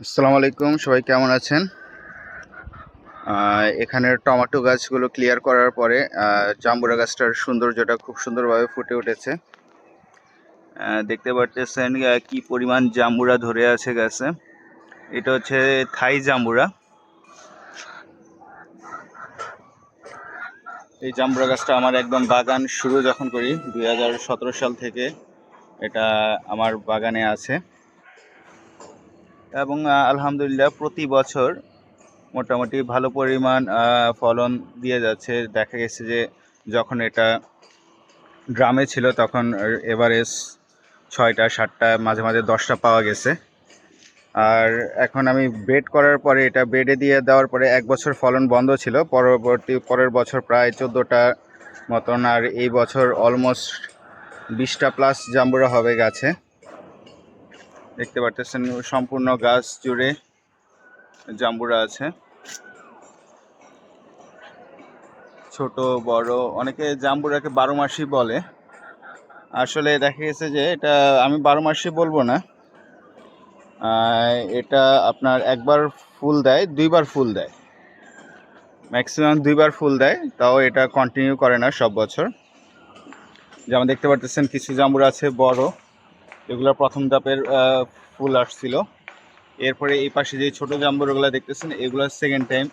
আসসালামু আলাইকুম সবাই কেমন আছেন? আহ, এখানের টমেটো গাছগুলো ক্লিয়ার করার পরে জাম্বুরা গাছটার সৌন্দর্যটা খুব সুন্দরভাবে ফুটে উঠেছে। দেখতে পারতেছেন কি পরিমাণ জাম্বুরা ধরে আছে গাছে। এটা হচ্ছে থাই জাম্বুরা। এই জাম্বুরা গাছটা আমার একদম বাগান শুরু যখন করি দুই হাজার সতেরো সাল থেকে এটা আমার বাগানে আছে। এবং আলহামদুলিল্লাহ প্রতি বছর মোটামুটি ভালো পরিমাণ ফলন দিয়ে যাচ্ছে। দেখা গেছে যে যখন এটা ড্রামে ছিল তখন এভারেজ ছয়টা, সাতটা, মাঝে মাঝে দশটা পাওয়া গেছে। আর এখন আমি বেড করার পরে এটা বেডে দিয়ে দেওয়ার পরে এক বছর ফলন বন্ধ ছিল। পরবর্তী পরের বছর প্রায় চোদ্দোটা মতন, আর এই বছর অলমোস্ট বিশটা প্লাস জাম্বুরা হবে গাছে। দেখতে পারতেছেন, সম্পূর্ণ গাছ জুড়ে জাম্বুরা আছে। ছোট, বড়, অনেকে জাম্বুরাকে বারো মাসি বলে। আসলে দেখা গেছে যে এটা আমি বারো মাসি বলব না। এটা আপনার একবার ফুল দেয়, দুইবার ফুল দেয়। ম্যাক্সিমাম দুইবার ফুল দেয়, তাও এটা কন্টিনিউ করে না সব বছর। যেমন দেখতে পারতেছেন, কিছু জাম্বুরা আছে বড়। এগুলো প্রথম ধাপের ফুল আসছিল। এরপরে এই পাশে যে ছোট জাম্বুরাগুলো দেখতেছেন, এগুলো সেকেন্ড টাইম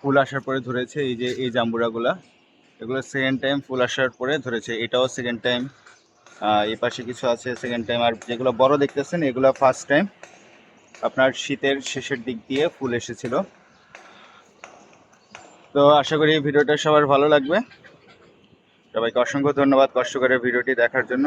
ফুল আসার পরে ধরেছে। এই যে, এই জাম্বুরাগুলা, এগুলো সেকেন্ড টাইম ফুল আসার পরে ধরেছে। এটাও সেকেন্ড টাইম এই পাশে কিছু আছে সেকেন্ড টাইম আর যেগুলো বড় দেখতেছেন, এগুলো ফার্স্ট টাইম আপনার শীতের শেষের দিক দিয়ে ফুল এসেছিল। তো আশা করি ভিডিওটা সবার ভালো লাগবে। সবাইকে অসংখ্য ধন্যবাদ কষ্ট করে ভিডিওটি দেখার জন্য।